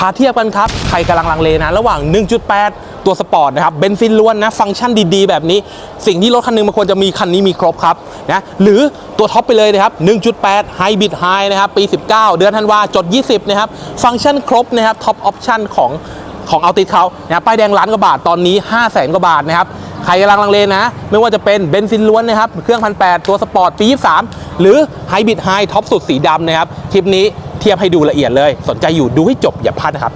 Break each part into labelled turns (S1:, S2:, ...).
S1: พาเทียบกันครับ ใครกำลังลังเลนะ ระหว่าง 1.8 ตัวสปอร์ตนะครับเบนซินล้วนนะ ฟังก์ชันดีๆ แบบนี้ สิ่งที่รถคันนึงมันควรจะมีคันนี้มีครบครับนะหรือตัวท็อปไปเลยนะครับ 1.8 ไฮบริดไฮนะครับ ปี 19 เดือนธันวาจด 20 นะครับ ฟังก์ชันครบนะครับท็อปออปชั่นของของเอาติดเขานะป้ายแดงล้านกว่าบาทตอนนี้ 5 0 0แสนกว่าบาทนะครับใครกำลังลังเลนะ ไม่ว่าจะเป็นเบนซินล้วนนะครับ เครื่องพันแตัวสปอร์ตปี 23 หรือไฮบริดไฮท็อปสุดสีดำนะครับ คลิปนี้ เทียบให้ดูละเอียดเลย สนใจอยู่ดูให้จบอย่าพลาดนะครับ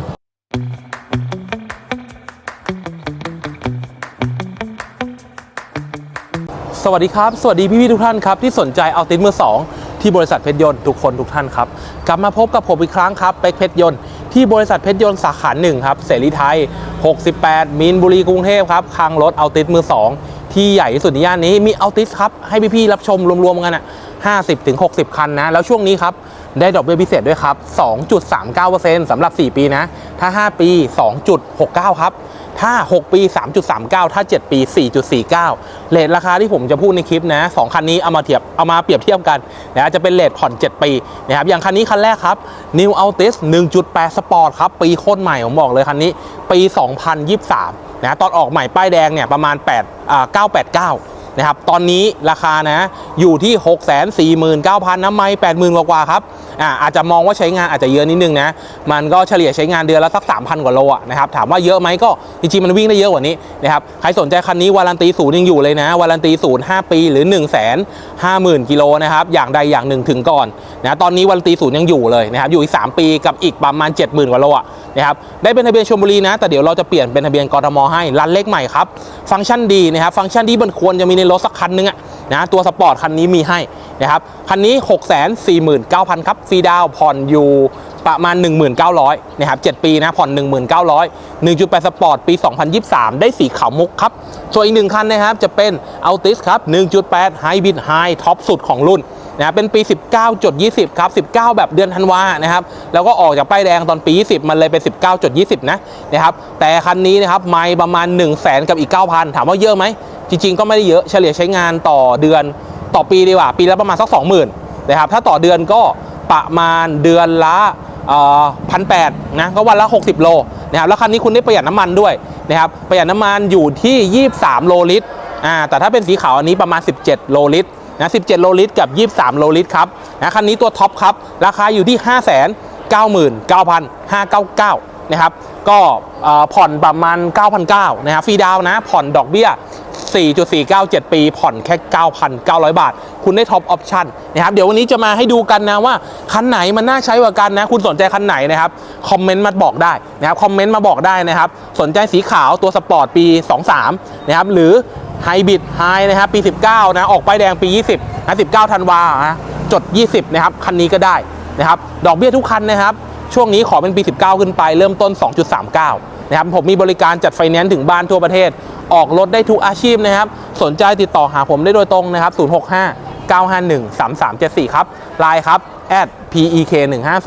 S1: สวัสดีครับ สวัสดีพี่ๆทุกท่านครับที่สนใจเอาติดมือ 2 ที่บริษัทเพชรยนต์ทุกคนทุกท่านครับ กลับมาพบกับผมอีกครั้งครับเป็กเพชรยนต์ที่บริษัทเพชรยนต์สาขาหนึ่งครับเสรีไทย 68 มีนบุรีกรุงเทพครับคังรถเอาติดมือ 2 ที่ใหญ่ที่สุดในย่านนี้มีเอาติสครับให้พี่ๆรับชมรวมๆกันอะ50ถึง60 คันนะ แล้วช่วงนี้ครับ ได้ดอกเบี้ยพิเศษด้วยครับ 2.39%สำหรับ 4 ปีนะ ถ้า 5 ปี 2.69 ครับ ถ้า 6 ปี 3.39 ถ้า 7 ปี 4.49 เลทราคาที่ผมจะพูดในคลิปนะสคันนี้เอามาเทียบ เอามาเปรียบเทียบกันนะจะเป็นเลทผ่อน 7 ปีนะครับ อย่างคันนี้คันแรกครับ New Altis 1.8 Sport ครับ ปีโคตรใหม่ผมบอกเลยคันนี้ ปี 2023 นะ ตอนออกใหม่ป้ายแดงเนี่ยประมาณ8อ่า989 นะครับตอนนี้ราคานะอยู่ที่ 6 4 9 0 0 0น้ำไม่80,000 กว่าๆครับอ่าอาจจะมองว่าใช้งานอาจจะเยอะนิดนึงนะมันก็เฉลี่ยใช้งานเดือนละสัก 3,000 กว่าโลอะนะครับถามว่าเยอะไหมก็จริงๆมันวิ่งได้เยอะกว่านี้นะครับใครสนใจคันนี้วารันตีศูนย์ยังอยู่เลยนะวารันตีศูนย์5ปีหรือ1 5 0 0 0 0กิโลนะครับอย่างใดอย่างหนึ่งถึงก่อนนะตอนนี้วารันตีศูนย์ยังอยู่เลยนะครับอยู่อีก 3 ปีกับอีกประมาณ 70,000 กว่าโลอะนะครับได้เป็นทะเบียนชลบุรีนะแต่เดี๋ยวเราจะเปลี่ยนเป็นทะเบียนกทมให้รันเลขใหม่ครับฟังก์ชันดีนะครับฟังก์ชันที่มันควรจะมีในรถสักคันนึงอะนะตัวสปอร์ตคันนี้มีให้นะครับคันนี้ 6 4 9 0 0 0ครับฟรีดาวผ่อนอยู่ประมาณ 1,900นะครับ7ปีนะผ่อน 1,900 1.8 สปอร์ตปี 2023 ได้สีขาวมุกครับส่วนอีกหนึ่งคันนะครับจะเป็น Altis ครับ 1.8 Hybrid High ท็อปสุดของรุ่นนะเป็นปี 19.20 ครับ 19 แบบเดือนธันวานะครับ แล้วก็ออกจากป้ายแดงตอนปี 20 มันเลยเป็น 19.20 นะนะครับ แต่คันนี้นะครับ ไม่ประมาณ 1 0 0 0 0แสนกับอีก 9,000 ถามว่าเยอะไหม จริง ๆ ก็ไม่ได้เยอะเฉลี่ยใช้งานต่อเดือนต่อปีดีกว่า ปีละประมาณสัก 20,000นะครับถ้าต่อเดือนก็ประมาณเดือนละพันแปดนะก็วันละ 60 โลนะครับแล้วคันนี้คุณได้ประหยัดน้ำมันด้วยนะครับประหยัดน้ำมันอยู่ที่ 23 โลลิตรอ่าแต่ถ้าเป็นสีขาวอันนี้ประมาณ 17 โลลิตรนะ17 โลลิตรกับ 23 โลลิตรครับนะคันนี้ตัวท็อปครับราคาอยู่ที่ 5 9 9 599 นะครับก็ผ่อนประมาณ 9,900นะครับฟรีดาวนะผ่อนดอกเบี้ย 4.497 ปี ผ่อนแค่ 9,900 บาท คุณได้ท็อปออปชั่นนะครับ เดี๋ยววันนี้จะมาให้ดูกันนะว่า คันไหนมันน่าใช้กว่ากันนะ คุณสนใจคันไหนนะครับ คอมเมนต์มาบอกได้นะครับ คอมเมนต์มาบอกได้นะครับ สนใจสีขาวตัวสปอร์ตปี 23 นะครับ หรือไฮบริดไฮนะครับปี 19 นะ ออกป้ายแดงปี 20นะ19ธันวานะจด 20 นะครับ คันนี้ก็ได้นะครับ ดอกเบี้ยทุกคันนะครับ ช่วงนี้ขอเป็นปี 19 ขึ้นไป เริ่มต้น 2.39 นะครับ ผมมีบริการจัดไฟแนนซ์ถึงบ้านทั่วประเทศ ออกรถได้ทุกอาชีพนะครับ สนใจติดต่อหาผมได้โดยตรงนะครับ 065 951 3374 ครับไลน์ครับ @pek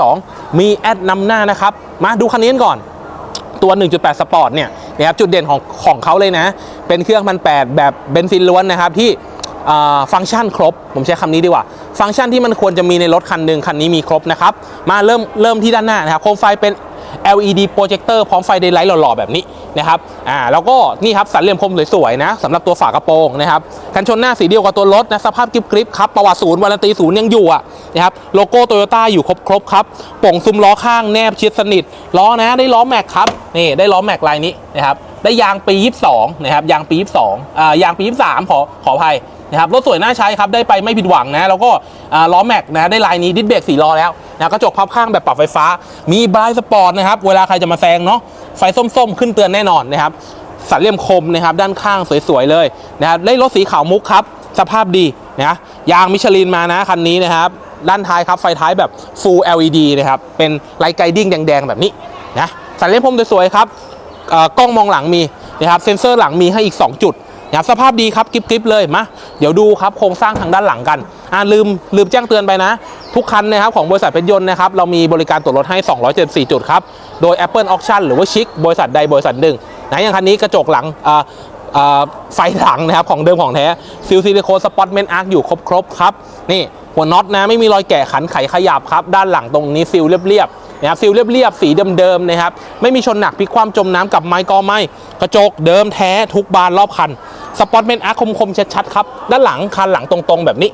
S1: 152 มีแอดนำหน้านะครับ มาดูคันนี้กันก่อนตัว 1.8 สปอร์ตเนี่ยนะครับจุดเด่นของของเขาเลยนะ เป็นเครื่องพันแแบบเบนซินล้วนนะครับที่ฟังก์ชันครบ ผมใช้คำนี้ดีกว่า ฟังก์ชันที่มันควรจะมีในรถคันหนึ่งคันนี้มีครบนะครับ มาเริ่มเริ่มที่ด้านหน้านะครับ โคมไฟเป็น LED โปรเจคเตอร์พร้อมไฟเดย์ไลท์หล่อๆ แบบนี้นะครับอ่าแล้วก็นี่ครับสันเหลี่ยมคมสวยๆนะสำหรับตัวฝากระโปรงนะครับกันชนหน้าสีเดียวกับตัวรถนะสภาพกริบๆครับประวัติศูนย์วารันตีศูนย์ยังอยู่อะนะครับโลโก้โตโยต้าอยู่ครบๆครับป่งซุ้มล้อข้างแนบชิดสนิทล้อนะได้ล้อแม็กครับนี่ได้ล้อแม็กลายนี้นะครับได้ยางปี 22นะครับยางปี 22อ่ายางปี 23ขอขออภัย นะครับรถสวยน่าใช้ครับได้ไปไม่ผิดหวังนะแล้วก็ล้อแม็กนะได้ลายนี้ดิสเบรกสี่ล้อแล้วนะกระจกพับข้างแบบปรับไฟฟ้า มีบายสปอร์ตนะครับเวลาใครจะมาแซงเนาะไฟส้มๆ ขึ้นเตือนแน่นอนนะครับสันเหลี่ยมคมนะครับด้านข้างสวยๆเลยนะครับได้รถสีขาวมุกครับสภาพดีนะยางมิชลินมานะคันนี้นะครับด้านท้ายครับไฟท้ายแบบ Full LED นะครับเป็นไลท์ไกดิ้งแดงๆแบบนี้นะสันเหลี่ยมคมสวยๆครับอ่อกล้องมองหลังมีนะครับเซ็นเซอร์หลังมีให้อีก 2 จุด นะครับสภาพดีครับกริบๆเลยมาเดี๋ยวดูครับโครงสร้างทางด้านหลังกันอ่าลืมลืมแจ้งเตือนไปนะ ทุกคันนะครับของบริษัทเพชรยนต์นะครับเรามีบริการตรวจรถให้ 274 จุดครับ โดย Apple Auction หรือว่าชิคบริษัทใดบริษัทหนึ่งนะอย่างคันนี้กระจกหลังอ่าอ่าไฟหลังนะครับของเดิมของแท้ซิลซิลิโคนสปอตเมนอาร์คอยู่ครบๆครับนี่หัวน็อตนะไม่มีรอยแกะขันไขขยับครับ ด้านหลังตรงนี้ซิลเรียบๆ นะครับฟิลเรียบๆสีเดิมๆนะครับไม่มีชนหนักพลิกความจมน้ำกับไม้กอไม้กระจกเดิมแท้ทุกบานรอบคันสปอตเมนอาร์คมๆชัดๆครับด้านหลังคันหลังตรงๆ แบบนี้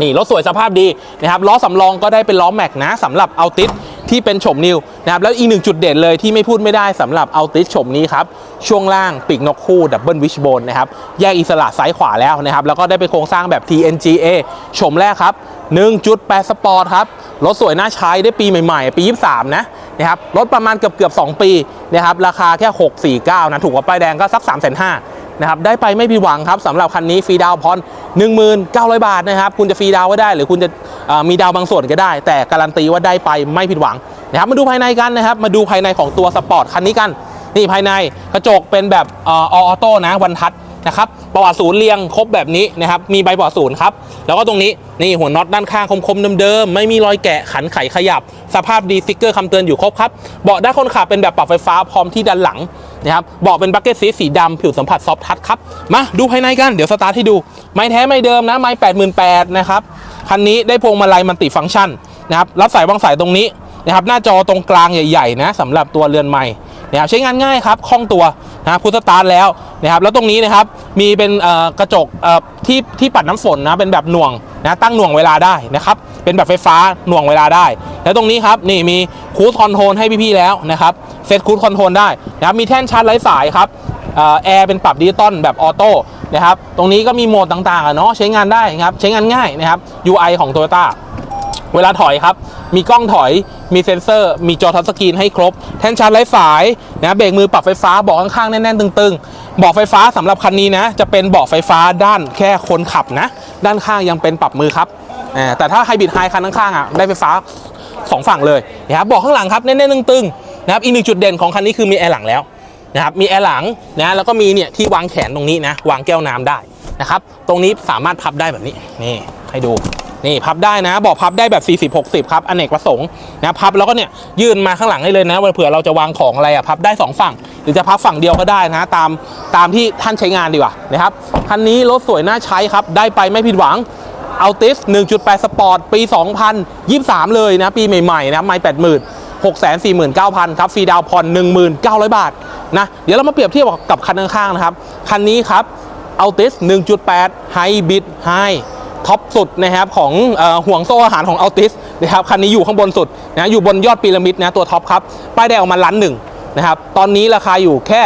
S1: นี่รถสวยสภาพดีนะครับล้อสำรองก็ได้เป็นล้อแม็กนะสำหรับเอาติส ที่เป็นโฉมนิวนะครับแล้วอีกหนึ่งจุดเด่นเลยที่ไม่พูดไม่ได้สำหรับเอาติสโฉมนี้ครับ ช่วงล่างปีกนกคู่ดับเบิลวิชโบนนะครับแยกอิสระซ้ายขวาแล้วนะครับแล้วก็ได้เป็นโครงสร้างแบบ TNGA โฉมแรกครับ 1.8 สปอร์ตครับ รถสวยน่าใช้ได้ปีใหม่ๆ ปี 23 นะนะครับรถประมาณเกือบเกือบ2 ปีนะครับราคาแค่ 649 นะถูกกว่าป้ายแดงก็สัก 3 5 0 0 0นะครับได้ไปไม่ผิดหวังครับสำหรับคันนี้ฟรีดาวน์พอน1,900 บาทนะครับ คุณจะฟรีดาวก็ได้ หรือคุณจะ มีดาวบางส่วนก็ได้ แต่การันตีว่าได้ไปไม่ผิดหวังนะครับมาดูภายในกันนะครับ มาดูภายในของตัวสปอร์ตคันนี้กัน นี่ภายในกระจกเป็นแบบอออโต้นะวันทัชนะครับประวัติศูนย์เรียงครบแบบนี้นะครับมีใบประวัติศูนย์ครับแล้วก็ตรงนี้นี่หัวน็อตด้านข้างคมๆเดิมๆไม่มีรอยแกะขันไขขยับ สภาพดีสติ๊กเกอร์คำเตือนอยู่ครบครับเบาะด้านคนขับเป็นแบบปรับไฟฟ้าพร้อมที่ด้านหลัง นะครับเบาะเป็นบักเก็ตซีสีดำผิวสัมผัสซอฟทัชครับ มาดูภายในกัน เดี๋ยวสตาร์ทให้ดู ไม้แท้ไม่เดิมนะ ไม้88,000นะครับ คันนี้ได้พวงมาลัยมันติฟังก์ชันนะครับ รับสายวางสายตรงนี้นะครับ หน้าจอตรงกลางใหญ่ๆนะสำหรับตัวเรือนใหม่นะครับใช้งานง่ายครับ คล่องตัว นะพุทสตาร์ทแล้วนะครับแล้วตรงนี้นะครับมีเป็นกระจกที่ที่ปัดน้ำฝนนะเป็นแบบหน่วงนะตั้งหน่วงเวลาได้นะครับเป็นแบบไฟฟ้าหน่วงเวลาได้ แล้วตรงนี้ครับนี่มีคูดคอนโทรลให้พี่ๆแล้วนะครับเซตคูดคอนโทรลได้นะครับมีแท่นชาร์จไร้สายครับแอร์เป็นปรับดิจิตอลแบบออโต้นะครับตรงนี้ก็มีโหมดต่างๆเนาะใช้งานได้ครับใช้งานง่ายนะครับ UI ของ Toyota เวลาถอยครับ มีกล้องถอย มีเซ็นเซอร์ มีจอทัชสกรีนให้ครบ แท่นชาร์จไร้สายนะเบรกมือปรับไฟฟ้าเบาะข้างๆ แน่นๆ ตึงๆเบาะไฟฟ้าสำหรับคันนี้นะ จะเป็นเบาะไฟฟ้าด้านแค่คนขับนะ ด้านข้างยังเป็นปรับมือครับ แต่ถ้าไฮบริดไฮคันข้างๆอะได้ไฟฟ้า 2 ฝั่งเลยนะครับเบาะข้างหลังครับแน่นๆตึงๆนะครับอีกหนึ่งจุดเด่นของคันนี้คือมีแอร์หลังแล้วนะครับมีแอร์หลังนะแล้วก็มีเนี่ยที่วางแขนตรงนี้นะวางแก้วน้ำได้นะครับตรงนี้สามารถพับได้แบบนี้นี่ให้ดู นี่พับได้นะบอกพับได้แบบ 40 60 ครับอเนกประสงค์นะพับแล้วก็เนี่ยยื่นมาข้างหลังให้เลยนะเผื่อเราจะวางของอะไรอะพับได้ 2 ฝั่ง หรือจะพับฝั่งเดียวก็ได้นะตามตามที่ท่านใช้งานดีกว่านะครับคันนี้รถสวยน่าใช้ครับได้ไปไม่ผิดหวังเอัลติส1.8 สปอร์ต ปี 2023 เลยนะ ปีใหม่ ๆ นะไม่80,000 649,000ครับ ฟรีดาวน์ผ่อน1,900บาท นะ เดี๋ยวเรามาเปรียบเทียบกับคันข้างๆนะครับ คันนี้ครับเอัลติส1.8 ไฮบริดไฮ ท็อปสุดนะครับของอห่วงโซ่อาหารของอัลติสนะครับคันนี้อยู่ข้างบนสุดนะอยู่บนยอดพีระมิดนะตัวท็อปครับป้ายแดงออกมาล้านหนึ่งนะครับตอนนี้ราคาอยู่แค่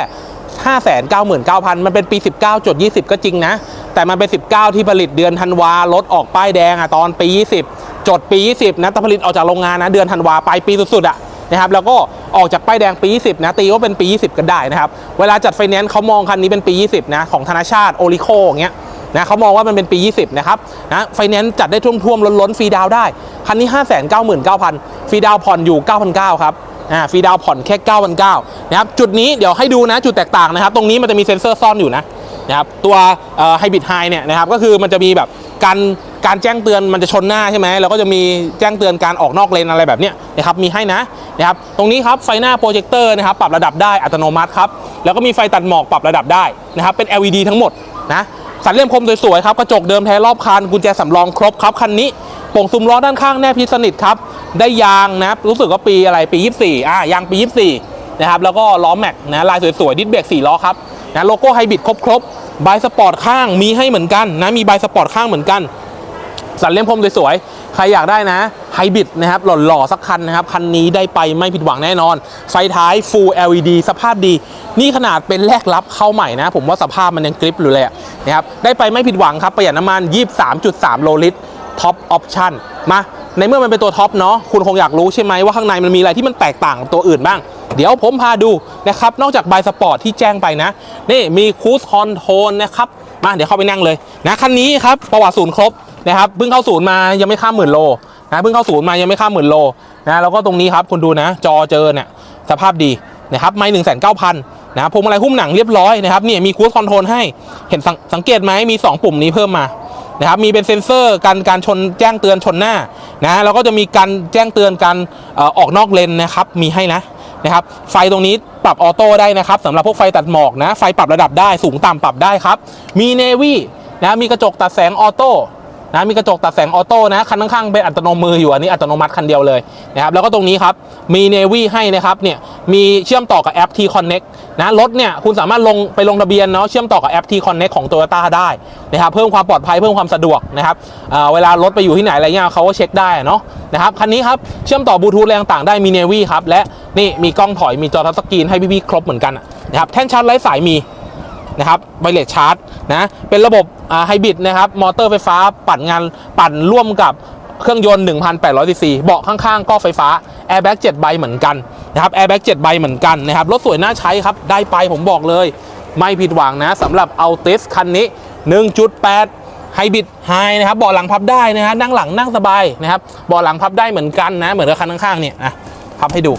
S1: 599,000 มันเป็นปี 19จด20 ก็จริงนะ แต่มันเป็น 19 ที่ผลิตเดือนธันวารถออกป้ายแดงอะตอนปี 20 จดปี 20 นะแต่ผลิตออกจากโรงงานนะเดือนธันวาปลายปีสุดๆอะนะครับแล้วก็ออกจากป้ายแดงปี 20 นะ ตีว่าเป็นปี 20กันได้นะครับ เวลาจัดไฟแนนซ์เขามองคันนี้เป็นปี 20 นะ ของธนาชาติโอริโคอย่างเงี้ย นะเขามองว่ามันเป็นปี 20 นะครับนะไฟแนนซ์จัดได้ท่วมๆล้นๆฟรีดาวได้ คันนี้ 599,000ฟรีดาวผ่อนอยู่ 9,900ครับอ่าฟรีดาวผ่อนแค่ 9,900นะครับจุดนี้เดี๋ยวให้ดูนะจุดแตกต่างนะครับ ตรงนี้มันจะมีเซ็นเซอร์ซ่อนอยู่นะนะครับตัวไฮบริดไฮเนี่ยนะครับก็คือมันจะมีแบบการการแจ้งเตือนมันจะชนหน้าใช่ไหมแล้วก็จะมีแจ้งเตือนการออกนอกเลนอะไรแบบนี้นะครับมีให้นะนะครับตรงนี้ครับไฟหน้าโปรเจคเตอร์นะครับปรับระดับได้อัตโนมัติครับแล้วก็มีไฟตัดหมอกปรับระดับได้นะครับเป็น LED ทั้งหมดนะ สันเลี่ยมคมสวยๆครับกระจกเดิมแท้รอบคันกุญแจสำรองครบครับคันนี้โป่งซุ้มล้อด้านข้างแนบพิสนิทครับได้ยางนะรู้สึกว่าปีอะไรปี 24อ่ายางปี 24นะครับแล้วก็ล้อแม็กนะลายสวยๆดิสเบรก4ล้อครับนะโลโก้ไฮบริดครบๆใบสปอร์ตข้างมีให้เหมือนกันนะมีใบสปอร์ตข้างเหมือนกัน สันเลี่ยมพรมสวยๆใครอยากได้นะ ไฮบริดนะครับหล่อๆสักคันนะครับ คันนี้ได้ไปไม่ผิดหวังแน่นอน ไฟท้าย Full LED สภาพดี นี่ขนาดเป็นแลกรับเข้าใหม่นะ ผมว่าสภาพมันยังกริปอยู่เลยอะนะครับได้ไปไม่ผิดหวังครับประหยัดน้ำมัน 23.3 โลลิตรท็อปออปชั่นมาในเมื่อมันเป็นตัวท็อปเนาะคุณคงอยากรู้ใช่ไหมว่าข้างในมันมีอะไรที่มันแตกต่างกับตัวอื่นบ้าง เดี๋ยวผมพาดูนะครับ นอกจากใบสปอร์ตที่แจ้งไปนะ นี่มีคูสคอนโทรลนะครับ มาเดี๋ยวเข้าไปนั่งเลยนะคันนี้ครับประวัติศูนย์ครบนะครับเพิ่งเข้าศูนย์มายังไม่ข้ามหมื่นโล นะเพิ่งเข้าศูนย์มายังไม่ข้ามหมื่นโลนะแล้วก็ตรงนี้ครับคุณดูนะ จอเจอเนี่ยสภาพดีนะครับไม่หนึ่งแสนเก้าพันนะพวงมาลัยหุ้มหนังเรียบร้อยนะครับเนี่ยมีคูสคอนโทรลให้เห็นสังสังเกตไหมมี 2 ปุ่มนี้เพิ่มมานะครับมีเป็นเซ็นเซอร์การการชนแจ้งเตือนชนหน้านะแล้วก็จะมีการแจ้งเตือนการอออกนอกเลนนะครับมีให้นะนะครับไฟตรงนี้ปรับออโต้ได้นะครับสำหรับพวกไฟตัดหมอกนะไฟปรับระดับได้สูงต่ำปรับได้ครับ มีเนวี่นะมีกระจกตัดแสงออโต้ นะมีกระจกตัดแสงออโต้นะคันข้างๆเป็นอัตโนมืออยู่อันนี้อัตโนมัติคันเดียวเลยนะครับแล้วก็ตรงนี้ครับมี Navy ให้นะครับเนี่ยมีเชื่อมต่อกับแอป T Connect นะรถเนี่ยคุณสามารถลงไปลงทะเบียนเนาะเชื่อมต่อกับแอป T Connect ของ Toyota ได้นะครับเพิ่มความปลอดภัยเพิ่มความสะดวกนะครับเวลารถไปอยู่ที่ไหนอะไรเงี้ยเขาก็เช็คได้เนาะนะครับคันนี้ครับเชื่อมต่อบลูทูธอะไรต่างๆได้มี Navy ครับและนี่มีกล้องถอยมีจอทัชสกรีนให้พี่ๆครบเหมือนกันนะครับแท่นชาร์จไร้สายมี นะครับไวเลสชาร์จนะเป็นระบบไฮบริดนะครับมอเตอร์ไฟฟ้าปั่นงานปั่นร่วมกับเครื่องยนต์ 1,800ซีซีเบาะข้างๆ ก็ไฟฟ้าแอร์แบ็ก7ใบเหมือนกันนะครับแอร์แบ็ก7ใบเหมือนกันนะครับรถสวยน่าใช้ครับ ได้ไปผมบอกเลย ไม่ผิดหวังนะสำหรับเอาติสคันนี้ 1.8ไฮบริดไฮนะครับเบาะหลังพับได้นะฮะนั่งหลังนั่งสบายนะครับเบาะหลังพับได้เหมือนกันนะ เหมือนกับคันข้างๆเนี่ยนะพับให้ดู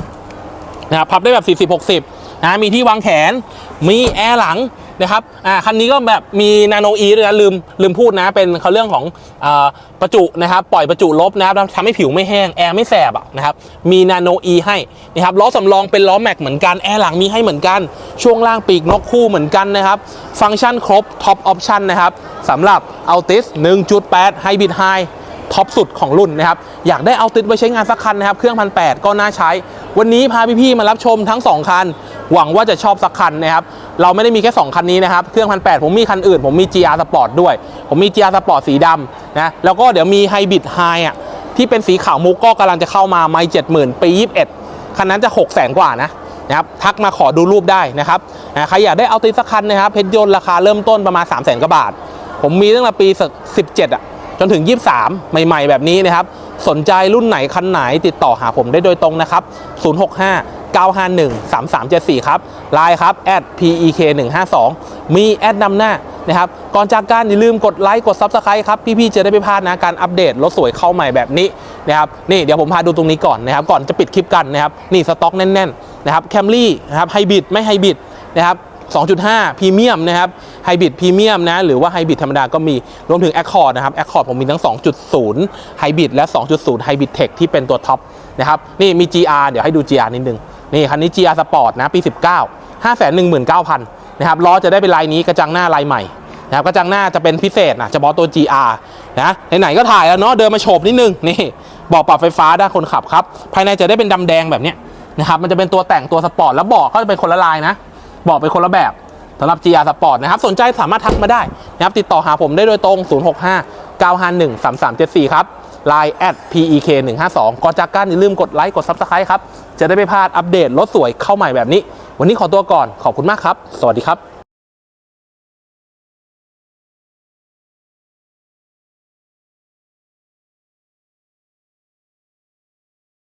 S1: นะครับพับได้แบบ 40 60นะมีที่วางแขนมีแอร์หลัง นะครับอ่าคันนี้ก็แบบมีนาโนอีด้วยนะลืมลืมพูดนะ เป็นเขาเรื่องของอาประจุนะครับปล่อยประจุลบนะครับทำให้ผิวไม่แห้งแอร์ไม่แสบอะนะครับมีนาโนอีให้นะครับล้อสำรองเป็นล้อแม็กเหมือนกันแอร์หลังมีให้เหมือนกัน ช่วงล่างปีกนกคู่เหมือนกันนะครับฟังก์ชันครบท็อปออปชันนะครับสำหรับ Altis 1.8 Hybrid High ท็อปสุดของรุ่นนะครับ อยากได้เอาติดไว้ใช้งานสักคันนะครับ เครื่องพันแก็น่าใช้ วันนี้พาพี่ๆมารับชมทั้ง 2 คัน หวังว่าจะชอบสักคันนะครับ เราไม่ได้มีแค่ 2 คันนี้นะครับ เครื่องพันแผมมีคันอื่น ผมมี GR Sport ด้วย ผมมี GR Sport สีดำนะ แล้วก็เดี๋ยวมี Hybrid High อะที่เป็นสีขาวมุกก็กำลังจะเข้ามาไม่เจ็ดหมื่นปี21คันนั้นจะ6 0 0 0 0 0กว่านะนะครับทักมาขอดูรูปได้นะครับใครอยากได้เอาติดสักคันนะครับเพชรยนต์ราคาเริ่มต้นประมาณ 3 0 0 0 0 0กว่าบาท ผมมีตั้งแต่ปี 17 อะจนถึง 23 ใหม่ ๆ แบบนี้นะครับ สนใจรุ่นไหนคันไหนติดต่อหาผมได้โดยตรงนะครับ 065 951 3374 ครับไลน์ครับ @pek 152 มีแอดนำหน้านะครับ ก่อนจากการอย่าลืมกดไลค์กด Subscribe ครับ พี่ๆจะได้ไม่พลาดนะการอัปเดตรถสวยเข้าใหม่แบบนี้นะครับนี่เดี๋ยวผมพาดูตรงนี้ก่อนนะครับ ก่อนจะปิดคลิปกันนะครับ นี่สต็อกแน่นๆนะครับแคมรี่นะครับไฮบริดไม่ไฮบริดนะครับ 2.5พรีเมียมนะครับไฮบริดพรีเมียมนะหรือว่าไฮบริดธรรมดาก็มีรวมถึง Accord นะครับ Accord ผมมีทั้ง 2.0ไฮบริดและ 2.0ไฮบริดเทคที่เป็นตัวท็อปนะครับนี่มี GR เดี๋ยวให้ดู GR นิดนึงนี่คันนี้ GR Sport นะปี 19 519,000นะครับล้อจะได้เป็นลายนี้กระจังหน้าลายใหม่นะครับกระจังหน้าจะเป็นพิเศษนะเฉพาะตัว GR นะไหนๆก็ถ่ายแล้วเนาะเดินมาโฉบนิดนึงนี่เบอกปรับไฟฟ้าด้านคนขับครับภายในจะได้เป็นดำแดงแบบนี้นะครับมันจะเป็นตัวแต่งตัวสปอร์ตแล้วบอกก็จะเป็นคนละลายนะ บอกไปคนละแบบสำหรับ GR Sport นะครับ สนใจสามารถทักมาได้นะครับ ติดต่อหาผมได้โดยตรง 065 951 3374 ครับ Line at pek 152ก่อนจากกันอย่าลืมกดไลค์ กด Subscribe ครับ จะได้ไม่พลาดอัปเดตรถสวยเข้าใหม่แบบนี้ วันนี้ขอตัวก่อน ขอบคุณมากครับ สวัสดีครับ